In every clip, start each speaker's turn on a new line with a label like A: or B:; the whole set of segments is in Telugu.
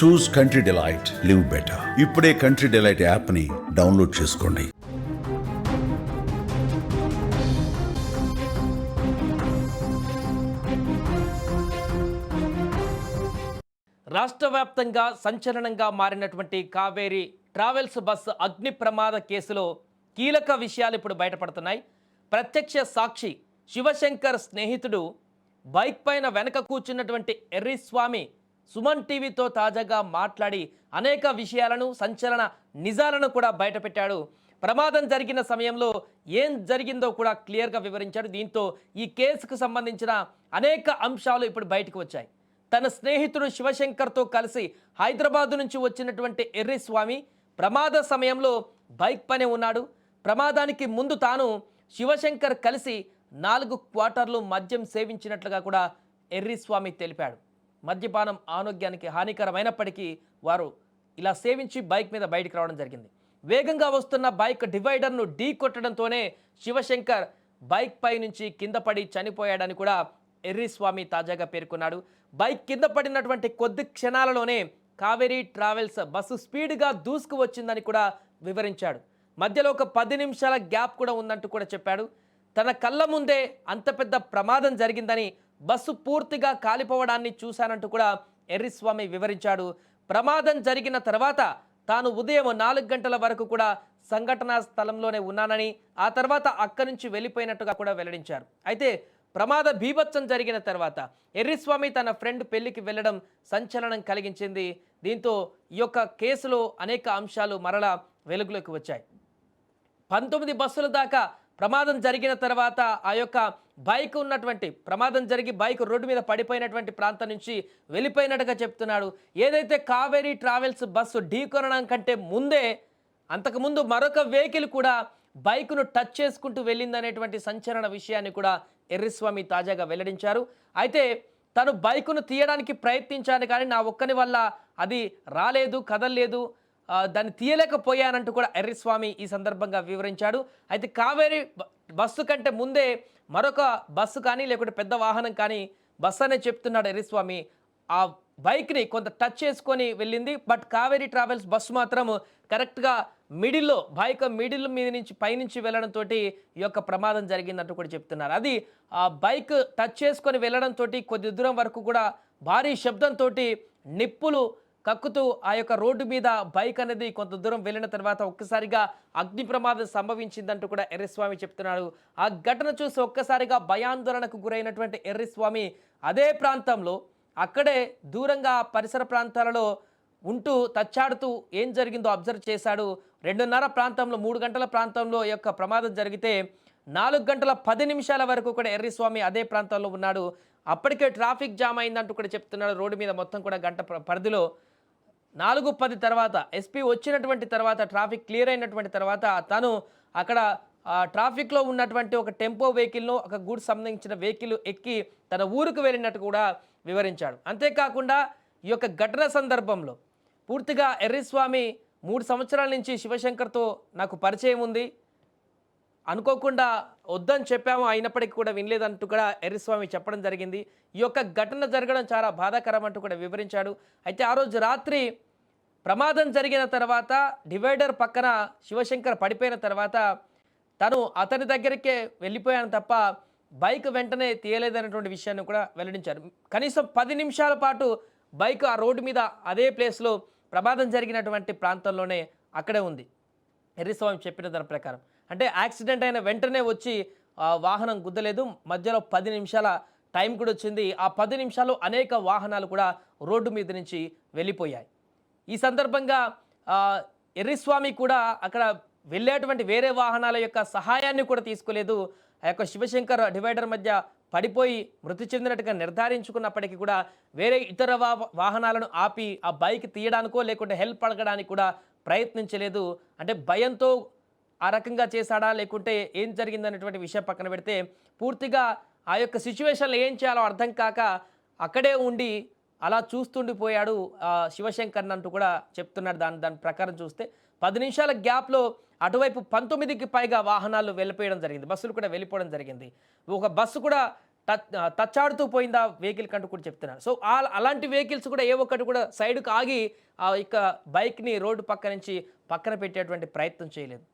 A: Choose Country Delight live better ఇప్పుడే కంట్రీ డిలైట్ యాప్ని డౌన్లోడ్ చేసుకోండి.
B: రాష్ట్ర వ్యాప్తంగా సంచలనంగా మారినటువంటి కావేరీ ట్రావెల్స్ బస్సు అగ్ని ప్రమాద కేసులో కీలక విషయాలు ఇప్పుడు బయటపడుతున్నాయి. ప్రత్యక్ష సాక్షి శివశంకర్ స్నేహితుడు బైక్ పైన వెనక కూర్చున్నటువంటి ఎర్రిస్వామి సుమన్ టీవీతో తాజాగా మాట్లాడి అనేక విషయాలను సంచలన నిజాలను కూడా బయటపెట్టాడు. ప్రమాదం జరిగిన సమయంలో ఏం జరిగిందో కూడా క్లియర్గా వివరించాడు. దీంతో ఈ కేసుకు సంబంధించిన అనేక అంశాలు ఇప్పుడు బయటకు వచ్చాయి. తన స్నేహితుడు శివశంకర్తో కలిసి హైదరాబాద్ నుంచి వచ్చినటువంటి ఎర్రిస్వామి ప్రమాద సమయంలో బైక్ పని ఉన్నాడు. ప్రమాదానికి ముందు తాను శివశంకర్ కలిసి నాలుగు క్వార్టర్లు మద్యం సేవించినట్లుగా కూడా ఎర్రిస్వామి తెలిపాడు. మద్యపానం ఆరోగ్యానికి హానికరమైనప్పటికీ వారు ఇలా సేవించి బైక్ మీద బయటికి రావడం జరిగింది. వేగంగా వస్తున్న బైక్ డివైడర్ను ఢీ కొట్టడంతోనే శివశంకర్ బైక్ పై నుంచి కింద పడి చనిపోయాడని కూడా ఎర్రిస్వామి తాజాగా పేర్కొన్నాడు. బైక్ కింద పడినటువంటి కొద్ది క్షణాలలోనే కావేరీ ట్రావెల్స్ బస్సు స్పీడ్గా దూసుకు వచ్చిందని కూడా వివరించాడు. మధ్యలో ఒక పది నిమిషాల గ్యాప్ కూడా ఉందంటూ కూడా చెప్పాడు. తన కళ్ళ ముందే అంత పెద్ద ప్రమాదం జరిగిందని బస్సు పూర్తిగా కాలిపోవడాన్ని చూశానంటూ కూడా ఎర్రిస్వామి వివరించాడు. ప్రమాదం జరిగిన తర్వాత తాను ఉదయం నాలుగు గంటల వరకు కూడా సంఘటనా స్థలంలోనే ఉన్నానని ఆ తర్వాత అక్కడి నుంచి వెళ్ళిపోయినట్టుగా కూడా వెల్లడించారు. అయితే ప్రమాద బీభత్సం జరిగిన తర్వాత ఎర్రిస్వామి తన ఫ్రెండ్ పెళ్ళికి వెళ్ళడం సంచలనం కలిగించింది. దీంతో ఈ యొక్క కేసులో అనేక అంశాలు మరలా వెలుగులోకి వచ్చాయి. పంతొమ్మిది బస్సుల దాకా ప్రమాదం జరిగిన తర్వాత ఆ యొక్క బైక్ ఉన్నటువంటి ప్రమాదం జరిగి బైక్ రోడ్డు మీద పడిపోయినటువంటి ప్రాంతం నుంచి వెళ్ళిపోయినట్టుగా చెప్తున్నాడు. ఏదైతే కావేరీ ట్రావెల్స్ బస్సు ఢీకొనడం కంటే ముందే అంతకుముందు మరొక వెహికల్ కూడా బైక్ను టచ్ చేసుకుంటూ వెళ్ళిందనేటువంటి సంచలన విషయాన్ని కూడా ఎర్రిస్వామి తాజాగా వెల్లడించారు. అయితే తను బైకును తీయడానికి ప్రయత్నించాను కానీ నా ఒక్కని వల్ల అది రాలేదు కదలలేదు. దాన్ని తీయలేకపోయానంటూ కూడా ఎర్రిస్వామి ఈ సందర్భంగా వివరించాడు. అయితే కావేరీ బస్సు కంటే ముందే మరొక బస్సు కానీ లేకుంటే పెద్ద వాహనం కానీ బస్సు అనే చెప్తున్నాడు ఎర్రిస్వామి. ఆ బైక్ని కొంత టచ్ చేసుకొని వెళ్ళింది. బట్ కావేరీ ట్రావెల్స్ బస్సు మాత్రం కరెక్ట్గా మిడిల్లో బైక్ మిడిల్ మీద నుంచి పైనుంచి వెళ్ళడంతో ఈ యొక్క ప్రమాదం జరిగిందంటూ కూడా చెప్తున్నారు. అది ఆ బైక్ టచ్ చేసుకొని వెళ్ళడంతో కొద్ది దూరం వరకు కూడా భారీ శబ్దంతో నిప్పులు కక్కుతూ ఆ యొక్క రోడ్డు మీద బైక్ అనేది కొంత దూరం వెళ్ళిన తర్వాత ఒక్కసారిగా అగ్ని ప్రమాదం సంభవించిందంటూ కూడా ఎర్రస్వామి చెప్తున్నాడు. ఆ ఘటన చూసి ఒక్కసారిగా భయాందోళనకు గురైనటువంటి ఎర్రస్వామి అదే ప్రాంతంలో అక్కడే దూరంగా పరిసర ప్రాంతాలలో ఉంటూ తచ్చాడుతూ ఏం జరిగిందో అబ్జర్వ్ చేశాడు. రెండున్నర ప్రాంతంలో మూడు గంటల ప్రాంతంలో యొక్క ప్రమాదం జరిగితే నాలుగు గంటల పది నిమిషాల వరకు కూడా ఎర్రిస్వామి అదే ప్రాంతంలో ఉన్నాడు. అప్పటికే ట్రాఫిక్ జామ్ అయిందంటూ కూడా చెప్తున్నాడు. రోడ్డు మీద మొత్తం కూడా గంట పరిధిలో నాలుగు పది తర్వాత ఎస్పీ వచ్చినటువంటి తర్వాత ట్రాఫిక్ క్లియర్ అయినటువంటి తర్వాత తను అక్కడ ట్రాఫిక్లో ఉన్నటువంటి ఒక టెంపో వెహికల్ను ఒక గూడ్స్ సంబంధించిన వెహికల్ ఎక్కి తన ఊరుకు వెళ్ళినట్టు కూడా వివరించాడు. అంతేకాకుండా ఈ యొక్క ఘటన సందర్భంలో పూర్తిగా ఎర్రిస్వామి మూడు సంవత్సరాల నుంచి శివశంకర్తో నాకు పరిచయం ఉంది. అనుకోకుండా వద్దని చెప్పాము అయినప్పటికీ కూడా వినలేదంటూ కూడా ఎర్రిస్వామి చెప్పడం జరిగింది. ఈ యొక్క ఘటన జరగడం చాలా బాధాకరం అంటూ కూడా వివరించాడు. అయితే ఆ రోజు రాత్రి ప్రమాదం జరిగిన తర్వాత డివైడర్ పక్కన శివశంకర్ పడిపోయిన తర్వాత తను అతని దగ్గరికే వెళ్ళిపోయాను తప్ప బైక్ వెంటనే తీయలేదనేటువంటి విషయాన్ని కూడా వెల్లడించారు. కనీసం పది నిమిషాల పాటు బైక్ ఆ రోడ్డు మీద అదే ప్లేస్లో ప్రమాదం జరిగినటువంటి ప్రాంతంలోనే అక్కడే ఉంది. ఎర్రిస్వామి చెప్పిన దాని ప్రకారం. అంటే యాక్సిడెంట్ అయిన వెంటనే వచ్చి వాహనం గుద్దలేదు. మధ్యలో పది నిమిషాల టైం కూడా వచ్చింది. ఆ పది నిమిషాలు అనేక వాహనాలు కూడా రోడ్డు మీద నుంచి వెళ్ళిపోయాయి. ఈ సందర్భంగా ఎర్రిస్వామి కూడా అక్కడ వెళ్ళేటువంటి వేరే వాహనాల యొక్క సహాయాన్ని కూడా తీసుకోలేదు. ఆ యొక్క శివశంకర్ డివైడర్ మధ్య పడిపోయి మృతి చెందినట్టుగా నిర్ధారించుకున్నప్పటికీ కూడా వేరే ఇతర వా వాహనాలను ఆపి ఆ బైక్ తీయడానికో లేకుంటే హెల్ప్ అడగడానికి కూడా ప్రయత్నించలేదు. అంటే భయంతో ఆ రకంగా చేశాడా? లేకుంటే ఏం జరిగిందనేటువంటి విషయం పక్కన పెడితే పూర్తిగా ఆ యొక్క సిచ్యువేషన్లో ఏం చేయాలో అర్థం కాక అక్కడే ఉండి అలా చూస్తుండిపోయాడు శివశంకర్ అంటూ కూడా చెప్తున్నాడు దాని దాని ప్రకారం చూస్తే. పది నిమిషాల గ్యాప్లో అటువైపు పంతొమ్మిదికి పైగా వాహనాలు వెళ్ళిపోయడం జరిగింది బస్సులు కూడా వెళ్ళిపోవడం జరిగింది. ఒక బస్సు కూడా టచ్ తచ్చాడుతూ పోయిందా? వెహికల్ కంటూ కూడా చెప్తున్నారు సో అలాంటి వెహికల్స్ కూడా ఏ ఒక్కటి కూడా సైడ్కు ఆగి ఆ యొక్క బైక్ని రోడ్డు పక్క నుంచి పక్కన పెట్టేటువంటి ప్రయత్నం చేయలేదు.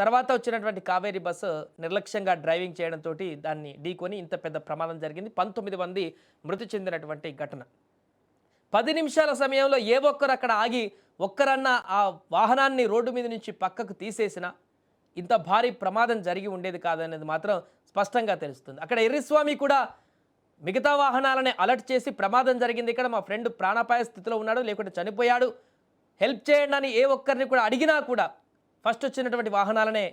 B: తర్వాత వచ్చినటువంటి కావేరీ బస్సు నిర్లక్ష్యంగా డ్రైవింగ్ చేయడంతో దాన్ని ఢీకొని ఇంత పెద్ద ప్రమాదం జరిగింది. పంతొమ్మిది మంది మృతి చెందినటువంటి ఘటన. పది నిమిషాల సమయంలో ఏ ఒక్కరు అక్కడ ఆగి ఒక్కరన్నా ఆ వాహనాన్ని రోడ్డు మీద నుంచి పక్కకు తీసేసిన ఇంత భారీ ప్రమాదం జరిగి ఉండేది కాదనేది మాత్రం స్పష్టంగా తెలుస్తుంది. అక్కడ ఎర్రిస్వామి కూడా మిగతా వాహనాలని అలర్ట్ చేసి ప్రమాదం జరిగింది. ఇక్కడ మా ఫ్రెండ్ ప్రాణాపాయ స్థితిలో ఉన్నాడు లేకుంటే చనిపోయాడు. హెల్ప్ చేయండి అని ఏ ఒక్కరిని కూడా అడిగినా కూడా ఫస్ట్ వచ్చినటువంటి వాహనాలనే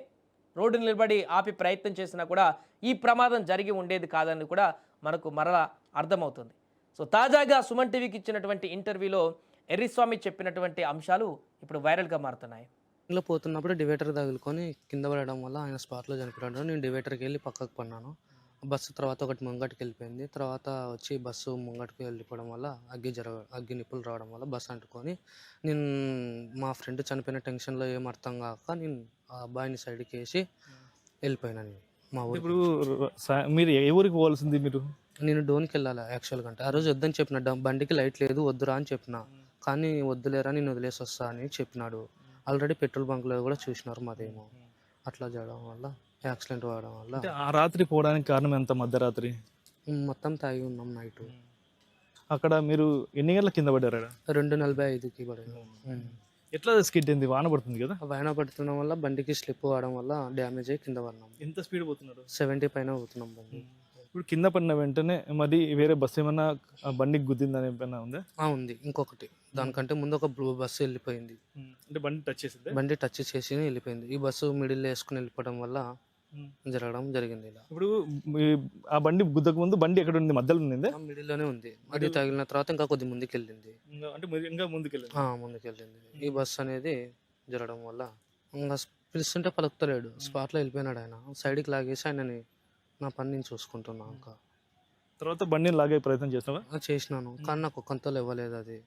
B: రోడ్డు నిలబడి ఆపి ప్రయత్నం చేసినా కూడా ఈ ప్రమాదం జరిగి ఉండేది కాదని కూడా మనకు మరలా అర్థమవుతుంది. సో తాజాగా సుమన్ టీవీకి ఇచ్చినటువంటి ఇంటర్వ్యూలో ఎర్రిస్వామి చెప్పినటువంటి అంశాలు ఇప్పుడు వైరల్గా మారుతున్నాయి.
C: ఇంట్లో పోతున్నప్పుడు డివేటర్ తగులుకొని కింద పడడం వల్ల ఆయన స్పాట్లో చనిపోయాడు. నేను డివేటర్కి వెళ్ళి పక్కకు పడినాను బస్సు తర్వాత ఒకటి ముంగటికి వెళ్ళిపోయింది తర్వాత వచ్చి బస్సు ముంగటికి వెళ్ళిపోవడం వల్ల అగ్గి జరగ అగ్గి నిప్పులు రావడం వల్ల బస్సు అంటుకొని నేను మా ఫ్రెండ్ చనిపోయిన టెన్షన్లో ఏం అర్థం కాక నేను ఆ అబ్బాయిని సైడ్కి వేసి వెళ్ళిపోయినా నేను మా ఊరికి.
D: ఇప్పుడు మీరు ఏ ఊరికి పోవాల్సింది మీరు?
C: నేను డోన్కి వెళ్ళాలి యాక్చువల్గా అంటే. ఆ రోజు వద్దని చెప్పిన బండికి లైట్ లేదు వద్దురా అని చెప్పిన. కానీ వద్దులేరా నేను వదిలేసి వస్తా అని చెప్పినాడు. ఆల్రెడీ పెట్రోల్ బంక్లో కూడా చూసినారు మాదేమో. అట్లా చేయడం వల్ల యాక్సిడెంట్ అవ్వడం వల్ల.
D: అంటే ఆ రాత్రి పోవడానికి కారణం ఎంత మధ్యరాత్రి?
C: మొత్తం తాగి ఉన్నాం నైట్.
D: అక్కడ మీరు ఎన్ని గంటల కింద పడ్డారు?
C: రెండు నలభై ఐదుకి ఉమ్.
D: ఎట్లా స్కిడ్ అయింది వాన పడుతుంది కదా?
C: వాన పడుతుండడం వల్ల బండికి స్లిప్ అవ్వడం వల్ల డ్యామేజ్ అయ్యి కింద పడినాం
D: ఎంత స్పీడ్ పోతున్నారు?
C: సెవెంటీ పైన పోతున్నాం బండి.
D: ఇప్పుడు కింద పడిన వెంటనే మరి వేరే బస్సు ఏమన్నా ఆ బండికి గుద్దిందని ఏమైనా ఉందా?
C: ఉంది. ఇంకొకటి. దానికంటే ముందు ఒక బ్లూ బస్సు వెళ్ళిపోయింది.
D: అంటే బండి టచ్ చేసింది?
C: బండి టచ్ చేసి వెళ్ళిపోయింది. ఈ బస్సు మిడిల్ వేసుకుని వెళ్ళిపోవడం వల్ల జరగడం జరిగింది ఇలా.
D: ఇప్పుడు ఆ బండి గుద్దకు ముందు బండి ఎక్కడ ఉంది? మధ్యలో ఉంది
C: ఆ మిడిల్లోనే ఉంది. అది తగిలిన తర్వాత ఇంకా కొద్ది ముందుకు వెళ్ళింది.
D: అంటే ఇంకా ముందుకెళ్ళింది
C: ఆ, ముందుకు వెళ్ళింది. ఈ బస్సు అనేది జరగడం వల్ల ఇంకా పిలుస్తుంటే పలుకుతలేడు. స్పాట్లో వెళ్ళిపోయినాడు ఆయన. సైడ్కి లాగేసి ఆయనని నా పని నేను చూసుకుంటున్నా ఇంకా.
D: తర్వాత బండిని లాగే ప్రయత్నం చేసినావా
C: చేసినాను. కానీ నాకు ఒక్కంతలో ఇవ్వలేదు అది.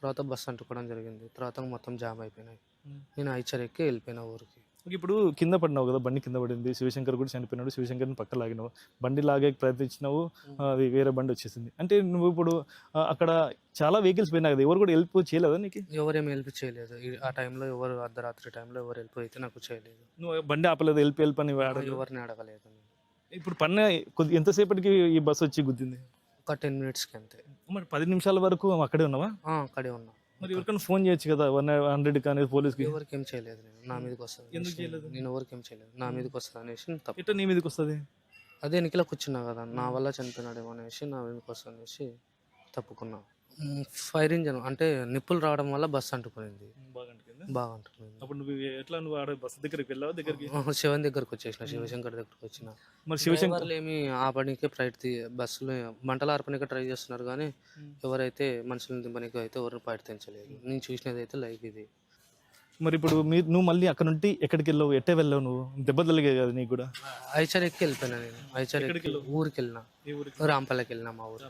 C: తర్వాత బస్సు అంటుకోవడం జరిగింది. తర్వాత మొత్తం జామ్ అయిపోయినాయి. నేను ఐచర్ ఎక్కి వెళ్ళిపోయినా ఊరికి.
D: ఇప్పుడు కింద పడినావు కదా బండి కింద పడింది. శివశంకర్ కూడా చనిపోయినాడు. శివశంకర్ని పక్క లాగినావు. బండి లాగే ప్రయత్నించినావు. అది వేరే బండి వచ్చేసింది. అంటే నువ్వు ఇప్పుడు అక్కడ చాలా వెహికల్స్ పోయినా కదా. ఎవరు కూడా హెల్ప్ చేయలేదా నీకు?
C: ఎవరేమి హెల్ప్ చేయలేదు. ఆ టైంలో ఎవరు అర్ధరాత్రి టైంలో ఎవరు హెల్ప్ అయితే నాకు చేయలేదు.
D: నువ్వు బండి ఆపలేదు హెల్ప్ హెల్ప్ అని.
C: ఎవరిని అడగలేదు.
D: ఇప్పుడు పన్న కొద్ది ఎంతసేపటికి ఈ బస్సు వచ్చి గుద్దింది?
C: ఒక టెన్ మినిట్స్కి అంతే.
D: మరి పది నిమిషాల వరకు అక్కడే ఉన్నావా?
C: ఆ, అక్కడే ఉన్నా.
D: మరి ఎవరికైనా ఫోన్ చేయొచ్చు కదా వన్ హండ్రెడ్ కానీ పోలీస్కి?
C: ఎవరికి ఏం చేయలేదు నేను. నా మీదకి వస్తుంది
D: ఎందుకు చేయలేదు?
C: నేను ఎవరికి ఏం చేయలేదు. నా మీదకి వస్తుంది అనేసి తప్పు.
D: ఎట్లా నీ మీదకి వస్తుంది?
C: అదే ఎన్నికల కూర్చున్నా కదా నా వల్ల చనిపోయినాడేమో అనేసి నా మీదకి వస్తుంది అనేసి తప్పుకున్నా. మ్, ఫైర్ ఇంజన్ అంటే నిప్పులు రావడం వల్ల బస్సు అంటుకునింది
D: బాగా అనిపిందా?
C: బాగా అంటుకునింది
D: అప్పుడు నువ్వు ఎట్లా నువ్వు ఆడ బస్సు దగ్గరికి వెళ్ళావు? దగ్గరికి?
C: శివన్ దగ్గరకు వచ్చేసిన శివశంకర్ దగ్గరకు వచ్చిన.
D: మరి శివశంకర్
C: ఏమి ఆపడానికి ప్రయత్ని బస్సులు మంటలు ఆర్పడానికి ట్రై చేస్తున్నారు కానీ ఎవరైతే మనుషులను దింపడానికి అయితే ఎవరు ప్రయత్నించలేదు నేను చూసినది అయితే లైవ్ ఇది.
D: మరి ఇప్పుడు మీరు నువ్వు మళ్ళీ అక్కడ నుండి ఎక్కడికి వెళ్ళావు? ఎట్టే వెళ్ళావు నువ్వు? దెబ్బ తలిగే కదా నీకు కూడా.
C: ఐచర్ ఎక్కి వెళ్ళిపోయినా నేను. ఐచర్ ఊరికి వెళ్ళిన. రాంపల్లకి వెళ్ళిన మా ఊరు.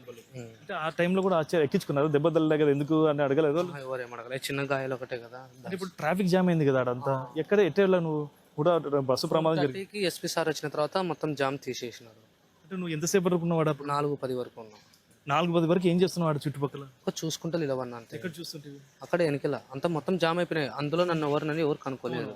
D: అంటే ఆ టైంలో కూడా ఆశ్చర్య ఎక్కించుకున్నారు? దెబ్బ తల్లే కదా? ఎందుకు అని అడగలేదు
C: ఎవరేం అడగలేదు చిన్న గాయాలు ఒకటే కదా.
D: ఇప్పుడు ట్రాఫిక్ జామ్ అయింది కదా ఆడంతా ఎక్కడ ఎట్టే వెళ్ళావు నువ్వు? కూడా బస్సు ప్రమాదం జరిగింది
C: థర్టీకి ఎస్పీ సార్ వచ్చిన తర్వాత మొత్తం జామ్ తీసేసినారు.
D: అంటే నువ్వు ఎంతసేపు వరకు ఉన్నావు?
C: నాలుగు పది వరకు ఉన్నాం.
D: నాలుగు పది వరకు ఏం చేస్తున్నావు ఆడ చుట్టుపక్కల?
C: ఒక చూసుకుంటూ నిలవన్నా అంతే.
D: ఎక్కడ చూస్తుంటే
C: అక్కడ వెనకల. అంతా మొత్తం జామ్ అయిపోయినాయి. అందులో నన్ను ఎవరినని ఎవరు కనుక్కోలేదు.